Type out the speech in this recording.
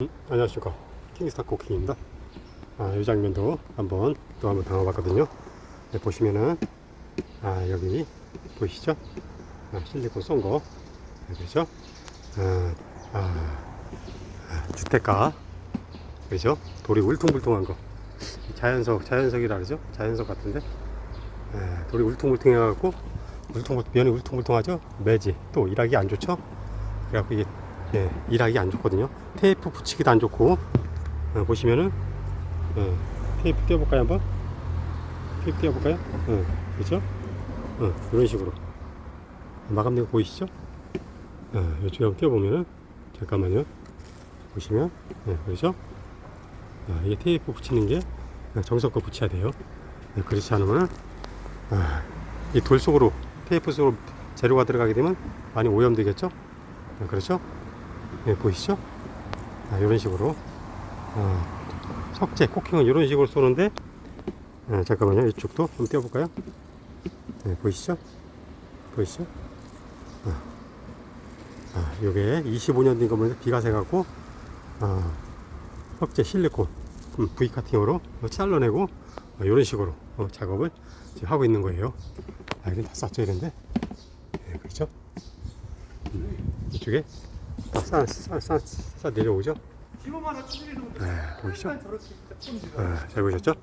음, 안녕하십니까. 킹스타 쿠킹입니다. 아, 이 장면도 한번 또 한번 담아봤거든요. 네, 보시면은 아 여기 보이시죠? 아, 실리콘 쏜거. 그렇죠? 아, 아, 아, 주택가. 그죠? 돌이 울퉁불퉁한 거. 자연석 자연석이라 그러죠? 자연석 같은데? 예, 돌이 울퉁불퉁해 갖고 울퉁 면이 울퉁불퉁하죠? 매지. 또 일하기 안 좋죠? 그래갖고 이게 예, 일하기 안 좋거든요. 테이프 붙이기도 안 좋고 어, 보시면은 예, 테이프 띄워볼까요 한번? 테이프 띄워볼까요? 어, 그렇죠? 어, 이런 식으로 마감된 거 보이시죠? 어, 이쪽에 한번 띄워보면은 잠깐만요. 보시면 예, 그렇죠? 아, 이게 테이프 붙이는 게 정성껏 붙여야 돼요. 예, 그렇지 않으면 아, 이돌 속으로 테이프 속으로 재료가 들어가게 되면 많이 오염되겠죠? 예, 그렇죠? 예, 보이시죠? 아, 이런 식으로 어, 석재, 코킹은 이런 식으로 쏘는데 아, 잠깐만요 이쪽도 한번 띄워볼까요? 네, 보이시죠? 보이시죠? 아, 아, 요게 25년 된 거면 비가 새갖고 아, 석재 실리콘 음, V 카팅으로 잘라내고 어, 이런 식으로 어, 작업을 하고 있는 거예요. 아, 이건 다 쌌죠 이런데 네, 그렇죠? 음, 이쪽에 다싸싸싸 내려오죠? 키로만 한 7일 정도 네, 보이시죠? 아, 잘 보셨죠?